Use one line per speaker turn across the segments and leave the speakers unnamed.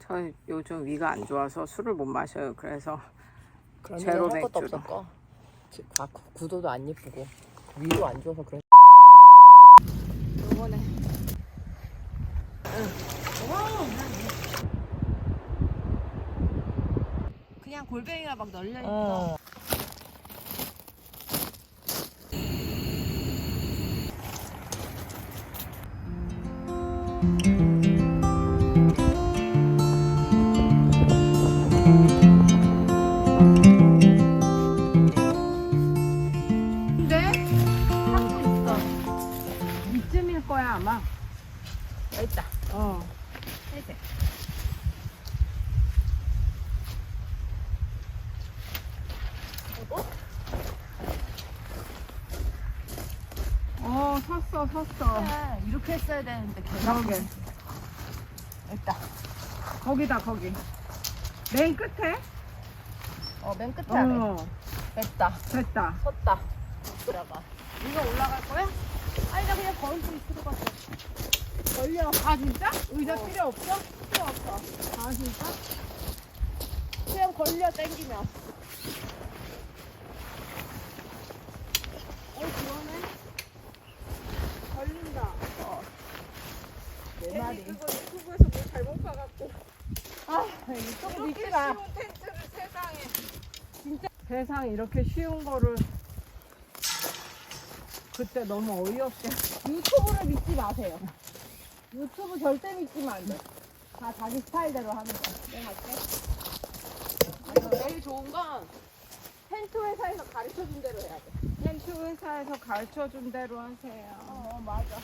저 요즘 위가 안 좋아서 술을 못 마셔요. 그래서
그런
제로
일할 것도
맥주로.
없었고 지- 아, 구- 구도도 안 예쁘고 위도 안 좋아서 그래
요번에
그냥 골뱅이가 막 널려 있고
어.
섰어 섰어.
네, 이렇게 했어야 되는데 걔가
저게
있다
거기다 거기. 맨 끝에?
어 맨 끝에 안에
어
됐다
됐다.
섰다 들어가 이거 올라갈 거야? 아니 나 그냥 거울 좀 들어갔어 걸려
아 진짜? 의자
어.
필요 없어?
필요 없어
아 진짜?
그냥 걸려 땡기면 어 그러네 걸린다 어. 내 말이
그거 유튜브에서 뭐 잘못 봐갖고.
아 믿지 마
쉬운 텐트를 세상에. 진짜 세상 이렇게 쉬운 거를 그때 너무 어이없게.
유튜브를 믿지 마세요. 유튜브 절대 믿지면 안 돼. 다 자기 스타일대로 하는 거야. 내가 할게. 제일 좋은 건 텐트 회사에서 가르쳐 준 대로 해야 돼.
텐트 회사에서 가르쳐 준 대로 하세요.
어, 맞아.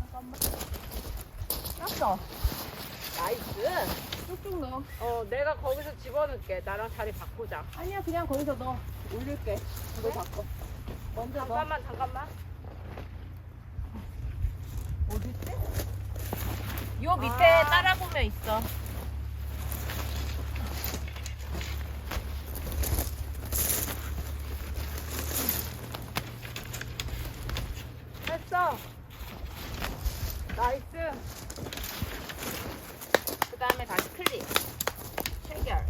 잠깐만. 꼈어. 나이스. 쭉쭉 넣어.
어, 내가 거기서 집어넣을게. 나랑 자리 바꾸자.
아니야, 그냥 거기서 넣어. 올릴게. 너 바꿔. 먼저 넣어.
잠깐만, 잠깐만.
어딨지?
요 밑에
아.
따라 보면 있어
했어. 나이스.
그 다음에 다시 클릭. 체결.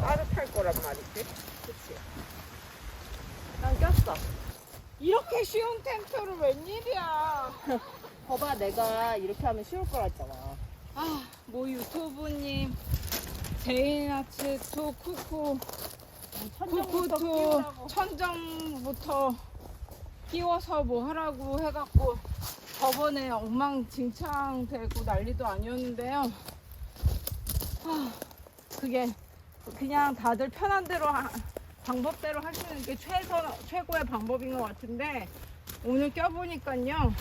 따뜻할 거란 말이지.
그치? 난 꼈어.
이렇게 쉬운 텐트를 웬일이야.
봐봐 내가 이렇게 하면 쉬울 거라 했잖아.
아, 뭐 유튜브님, 제이나츠 투 쿠쿠,
천정부터
쿠쿠 투
끼우라고.
천정부터 끼워서 뭐 하라고 해갖고 저번에 엉망진창 되고 난리도 아니었는데요. 아, 그게 그냥 다들 편한 대로 하- 방법대로 하시는 게 최선 최고의 방법인 것 같은데 오늘 껴보니까요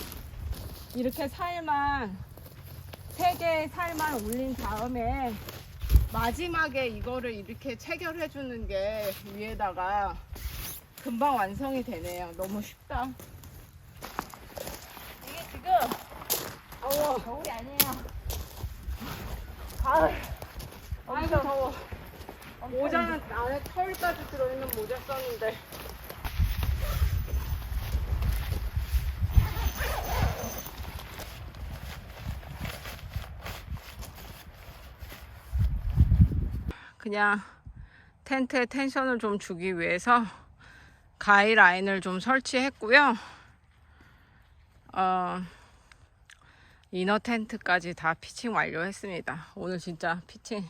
이렇게 살만 세 개의 살만 올린 다음에 마지막에 이거를 이렇게 체결해 주는 게 위에다가 금방 완성이 되네요. 너무 쉽다.
이게 지금
더워.
겨울이 아니에요.
가을. 아이고 더워. 모자는 안에 털까지 들어있는 모자 썼는데. 그냥 텐트에 텐션을 좀 주기 위해서 가이 라인을 좀 설치했고요. 어, 이너 텐트까지 다 피칭 완료했습니다. 오늘 진짜 피칭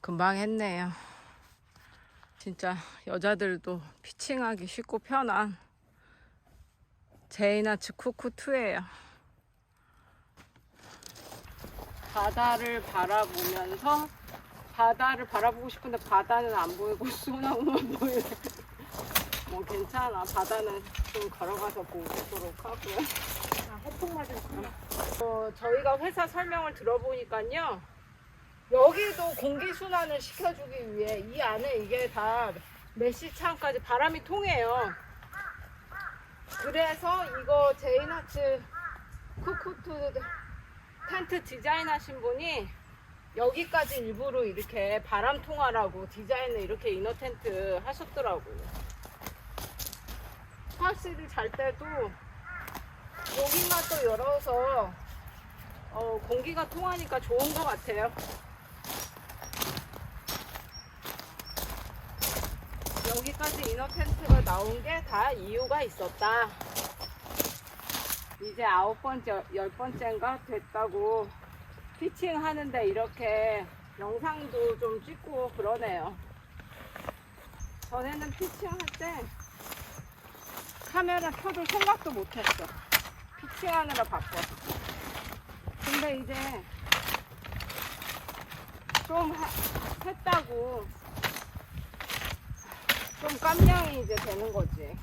금방 했네요. 진짜 여자들도 피칭하기 쉽고 편한 제이나츠 쿠쿠2예요. 바다를 바라보면서 바다를 바라보고 싶은데 바다는 안 보이고 소나무만 보이네. 뭐 괜찮아. 바다는 좀 걸어가서 보도록 하고요.
아, 해풍 맞은
어, 저희가 회사 설명을 들어보니까요. 여기도 공기 순환을 시켜주기 위해 이 안에 이게 다 메시 창까지 바람이 통해요. 그래서 이거 제이나츠 쿠쿠트 텐트 디자인하신 분이 여기까지 일부러 이렇게 바람 통하라고 디자인을 이렇게 이너 텐트 하셨더라고요. 확실히 잘 때도 여기는 열어서 어, 공기가 통하니까 좋은 것 같아요. 여기까지 이너 텐트가 나온 게 다 이유가 있었다. 이제 아홉 번째, 열 번째인가 됐다고 피칭 하는데 이렇게 영상도 좀 찍고 그러네요. 전에는 피칭 할 때 카메라 켜줄 생각도 못했어. 피칭하느라 바빠서. 근데 이제 좀 하- 했다고 좀 깜냥이 이제 되는 거지.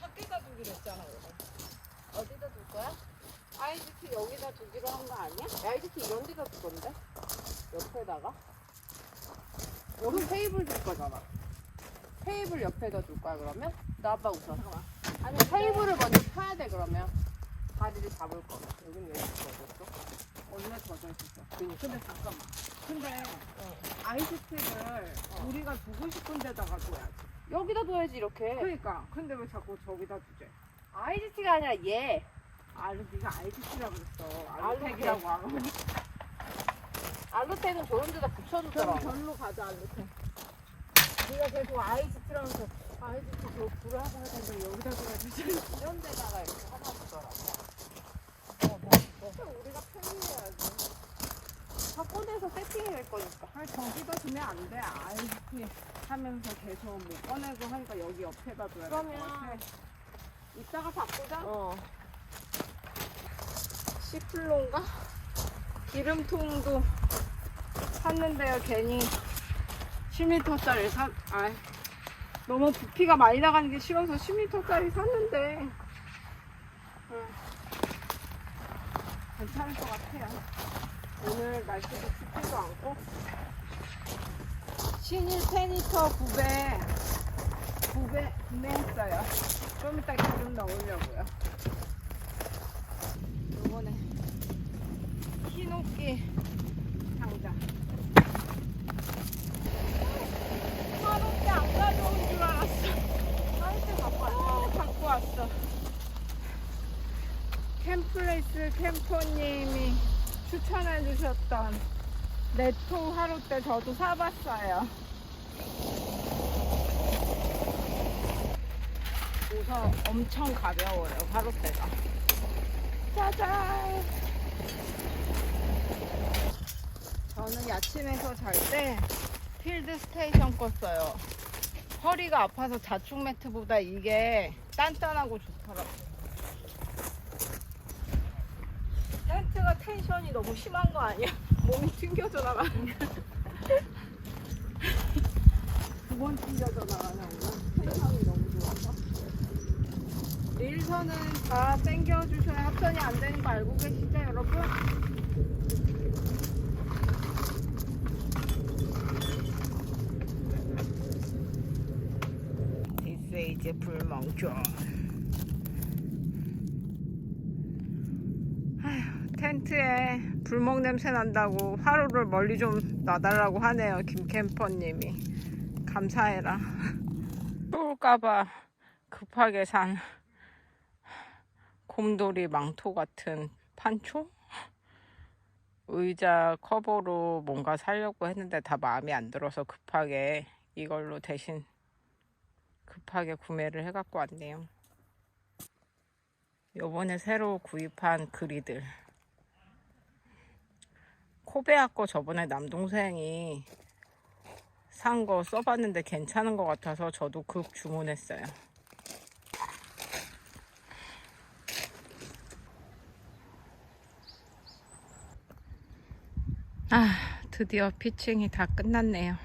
밖에다 두기로 했잖아, 오늘.
어디다 둘 거야?
IGT 여기다 두기로 한 거 아니야? IGT 이런 데다 두던데? 옆에다가?
여기 테이블 둘 거잖아. 테이블 옆에다 둘 거야 그러면? 나봐 우선.
잠깐만.
아니 테이블을 먼저 펴야 돼 그러면. 다리를 잡을 거면. 여긴 왜 이렇게 젖었어?
원래 젖어 있었어.
근데 잠깐만.
근데 IGT를 우리가 두고 싶은 데다가 둬야지.
여기다 둬야지 이렇게.
그러니까. 근데 왜 자꾸 저기다 두재?
IGT가 아니라 얘.
알루, 네가 IGT라고 그랬어. 알루텍이라고 하고.
알루텍은 저런 데다 붙여주더라.
절로 가자, 알루 텍. 네가 계속 IGT라면서 IGT 저 불하고 하던데 여기다 둬야지.
이런 데다가 이렇게 하나 두더라.
우리가 편리해야지.
다 꺼내서 세팅해낼 거니까.
아니 저기다 두면 안 돼. IGT 하면서 계속 못 꺼내고 하니까 여기 옆에다 둬야 돼.
그러면-
이따가 바꾸자.
어.
시플로인가? 기름통도 샀는데요. 괜히 10m짜리 사, 아 너무 부피가 많이 나가는 게 싫어서 10m짜리 샀는데 음, 괜찮을 것 같아요. 오늘 날씨도 춥지도 않고 신일 페니터 9배 9배 구매했어요. 좀 이따 기름 넣으려고요. 요번에 흰옷기 상자. 한옥기 안 가져온 줄 알았어. 한옥기 갖고 왔어. 갖고 왔어. 캠플레 이스 캠퍼님이 추천해 주셨던 네통 하루 때 저도 사봤어요. 우선 엄청 가벼워요, 하루 때가. 짜잔! 저는 야침에서 잘 때 필드 스테이션 거 써요. 허리가 아파서 자충 매트보다 이게 단단하고 좋더라고요. 텐션이 너무 심한 거 아니야? 몸이 튕겨져 나가는 두번 튕겨져 나가는 오늘 텐션이 너무 좋아서. 릴선은 다 땡겨주셔야 합선이 안 되는 거 알고 계시죠, 여러분? 디스에이즈 불멍존. 아휴, 텐트에 불멍 냄새 난다고 화로를 멀리 좀 놔달라고 하네요, 김캠퍼님이. 감사해라. 쏠까봐 급하게 산 곰돌이 망토 같은 판초? 의자 커버로 뭔가 사려고 했는데 다 마음에 안 들어서 급하게 이걸로 대신 급하게 구매를 해갖고 왔네요. 요번에 새로 구입한 그리들. 코베아 거 저번에 남동생이 산 거 써봤는데 괜찮은 것 같아서 저도 급 주문했어요. 아, 드디어 피칭이 다 끝났네요.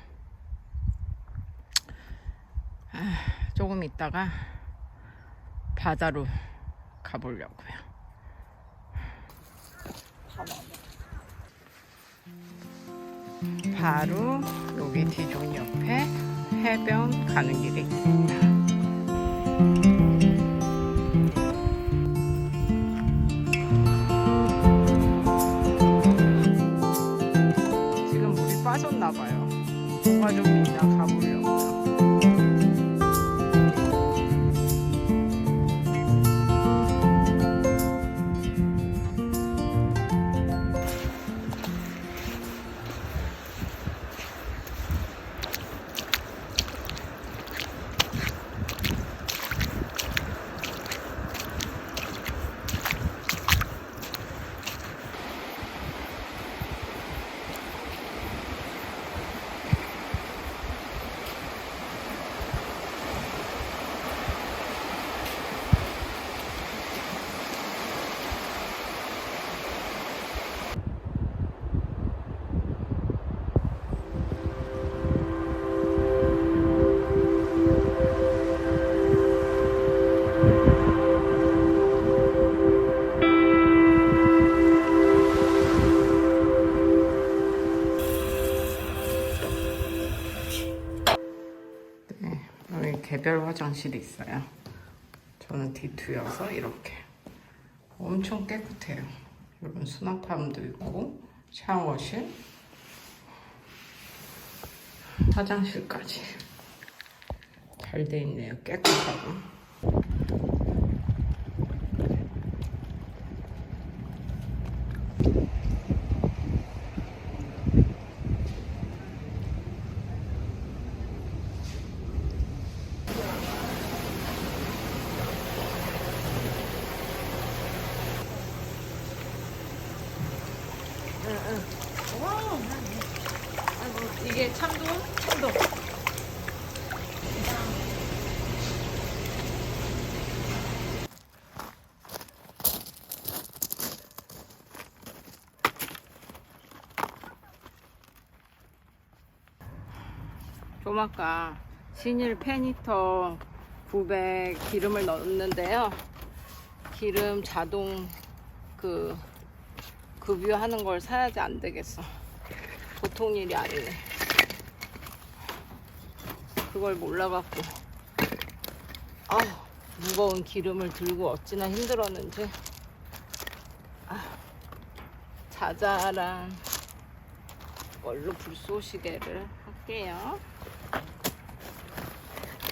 아, 조금 있다가 바다로 가보려고요. 바로 여기 디종 옆에 해변 가는 길이 있습니다. 지금 물이 빠졌나봐요. 있나 화장실이 있어요. 저는 D2여서 이렇게 엄청 깨끗해요. 이런 수납함도 있고 샤워실, 화장실까지 잘 돼 있네요. 깨끗하고. 이게 참돔? 참돔. 좀 아까 신일 페니터 900 기름을 넣었는데요. 기름 자동 그 급유하는 걸 사야지 안 되겠어. 보통 일이 아니네. 그걸 몰라갖고. 아 무거운 기름을 들고 어찌나 힘들었는지. 아, 자잘한 걸로 불쏘시개를 할게요.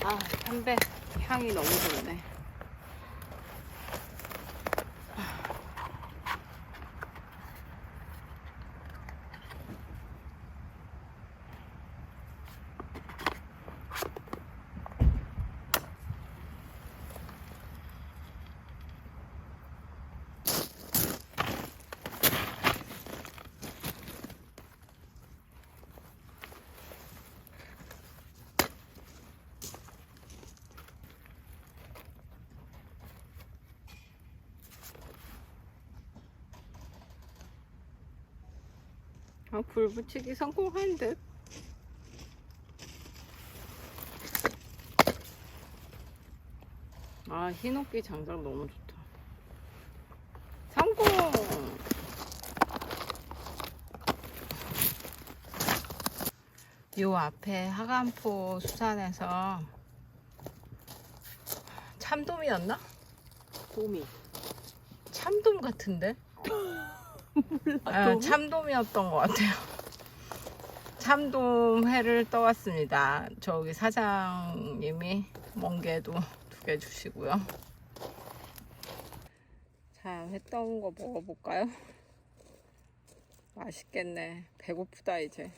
아, 담배 향이 너무 좋네. 아, 불 붙이기 성공한 듯. 아, 흰옥기 장작 너무 좋다. 성공! 요 앞에 하간포 수산에서 참돔이었나?
돔이.
참돔 같은데? 아, 참돔이었던 것 같아요. 참돔 회를 떠왔습니다. 저기 사장님이 멍게도 두 개 주시고요. 자, 회 떠온 거 먹어볼까요? 맛있겠네. 배고프다, 이제.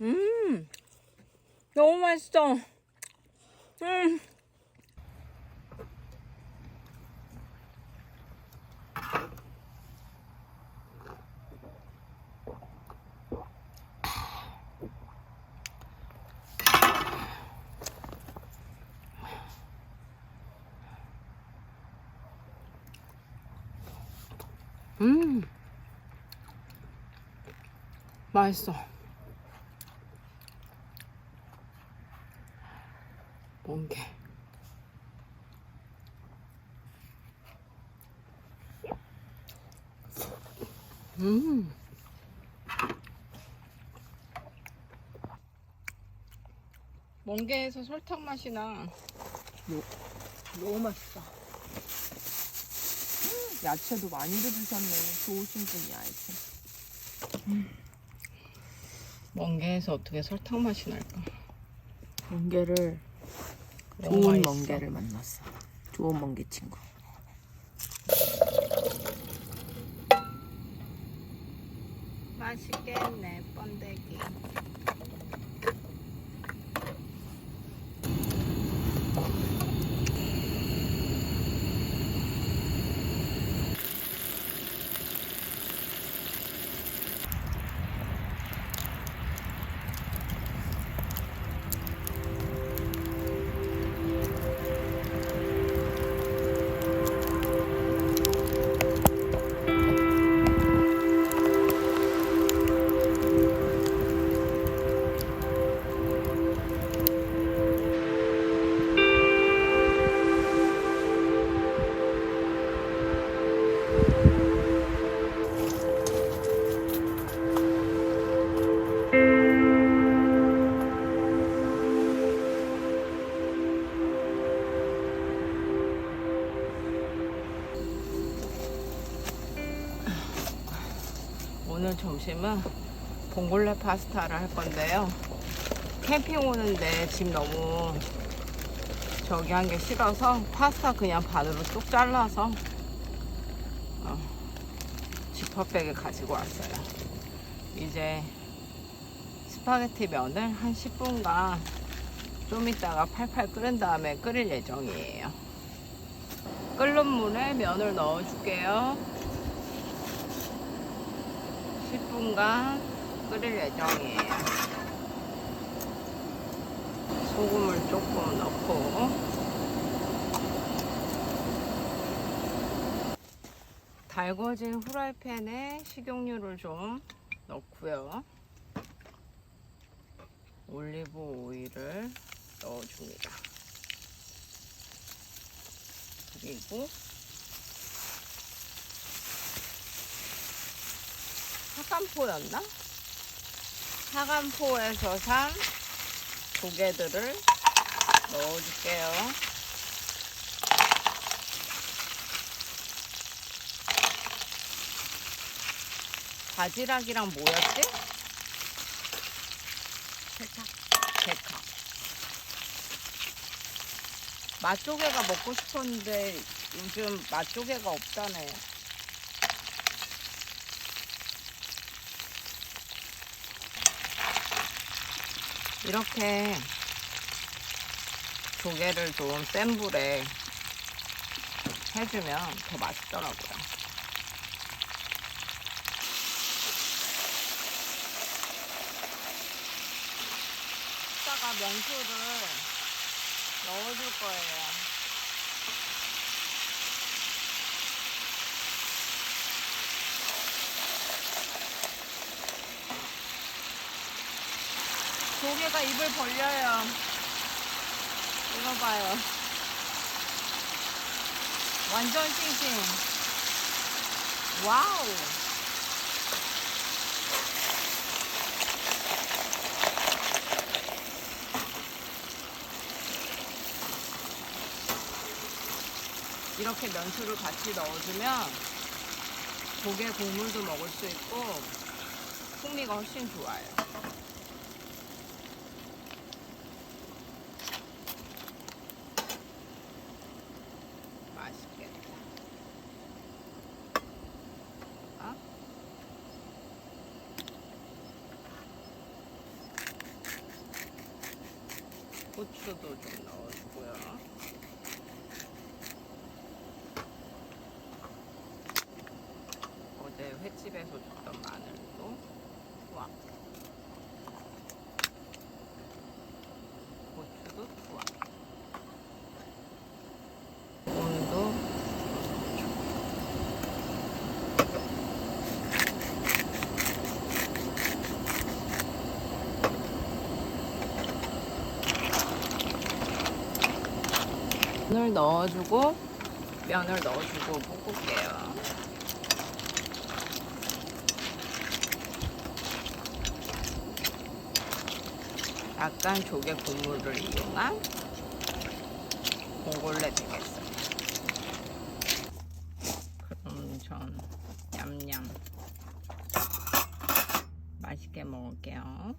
음, 너무 맛있어. 음. 음. 맛있어. 멍게. 음. 멍게에서 설탕 맛이 나.
너무 맛있다. 야채도 많이 드셨네. 좋으신 분이야, 이제.
멍게에서 어떻게 설탕 맛이 날까?
멍게를, 좋은
맛있어.
멍게를 만났어. 좋은 멍게 친구.
맛있겠네, 번데기. 점심은 봉골레 파스타를 할 건데요. 캠핑 오는데 집 너무 저기 한 게 싫어서 파스타 그냥 반으로 뚝 잘라서 어, 지퍼백에 가지고 왔어요. 이제 스파게티 면을 한 10분간 좀 이따가 팔팔 끓은 다음에 끓일 예정이에요. 끓는 물에 면을 넣어줄게요. 10분간 끓일 예정이에요. 소금을 조금 넣고 달궈진 후라이팬에 식용유를 좀 넣고요. 올리브 오일을 넣어줍니다. 그리고 사간포였나? 사간포에서 산 조개들을 넣어줄게요. 바지락이랑 뭐였지?
대파.
데카. 맛조개가 먹고 싶었는데 요즘 맛조개가 없다네. 이렇게 조개를 좀 센 불에 해주면 더 맛있더라고요. 이따가 면수를 넣어줄 거예요. 조개가 입을 벌려요. 이거 봐요. 완전 싱싱. 와우. 이렇게 면수를 같이 넣어주면 조개 국물도 먹을 수 있고 풍미가 훨씬 좋아요. 맛있겠다. 어? 고추도 좀 넣어주고요. 어제 횟집에서 줬던 마늘도 투하. 고추도 투하. 온도 면을 넣어주고 면을 넣어주고 볶을게요. 약간 조개 국물을 이용한 봉골레 되겠어요. 그럼 전 냠냠 맛있게 먹을게요.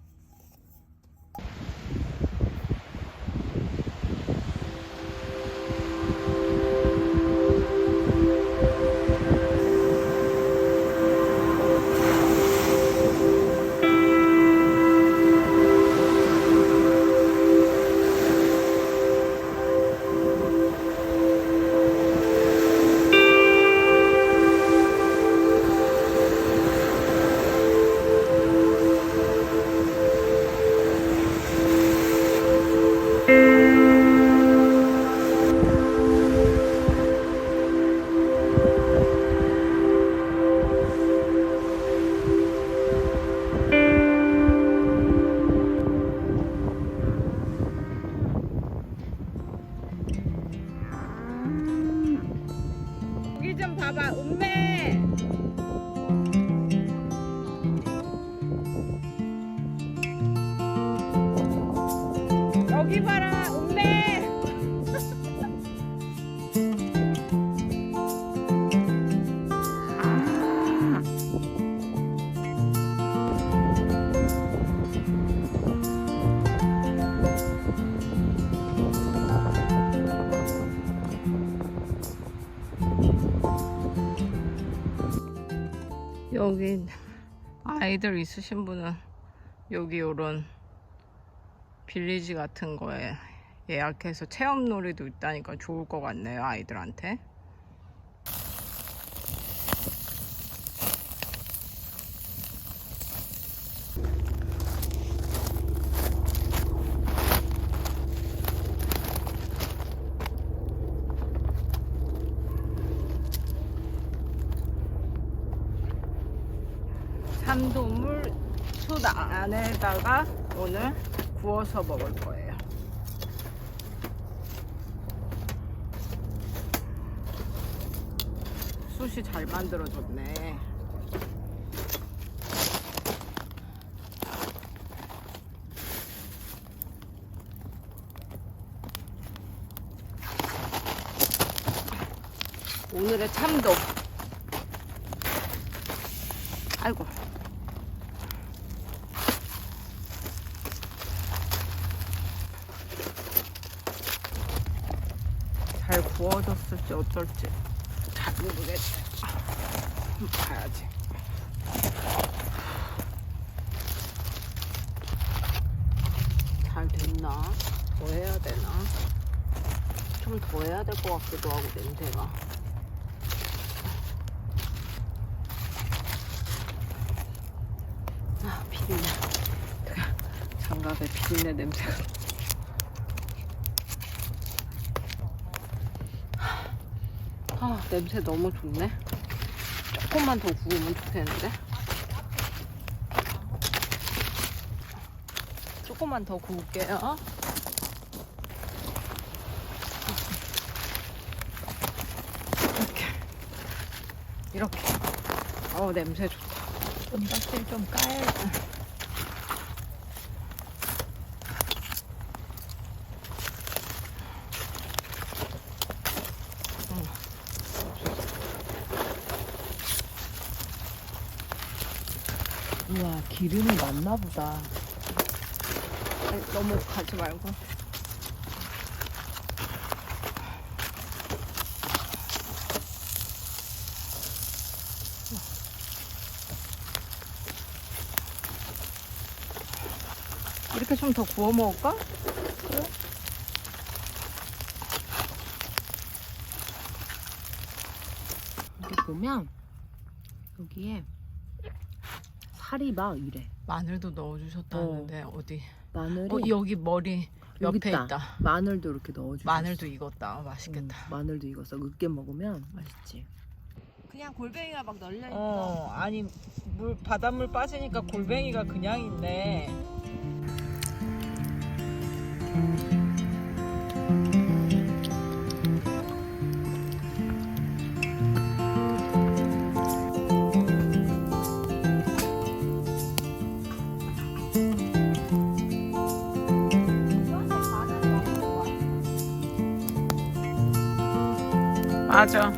여기 아이들 있으신 분은 여기 요런 빌리지 같은 거에 예약해서 체험놀이도 있다니까 좋을 것 같네요 아이들한테 참돔을 솥 안에다가 오늘 구워서 먹을 거예요. 숯이 잘 만들어졌네. 오늘의 참돔. 아이고. 잘 구워졌을지 어쩔지 잘 모르겠네. 한번 봐야지. 잘 됐나? 더 해야 되나? 좀 더 해야 될 것 같기도 하고 냄새가. 아 비린내. 장갑에 비린내 냄새가. 아 냄새 너무 좋네. 조금만 더 구우면 좋겠는데? 조금만 더 구울게요. 이렇게. 이렇게. 어 냄새 좋다. 은박질 좀 까야지
우와, 기름이 많나 보다.
아니, 너무 가지 말고 이렇게 좀 더 구워 먹을까?
여기 보면, 여기에 살이 막 이래.
마늘도 넣어주셨다는데 어. 디
마늘이
어 여기 머리
여기
옆에
있다.
있다.
마늘도 이렇게 넣어주고.
마늘도 익었다. 맛있겠다.
마늘도 익어서 으깨 먹으면 맛있지. 그냥 골뱅이가 막 널려 있어.
어 아니 물 바닷물 빠지니까 골뱅이가 그냥 있네. 맞아.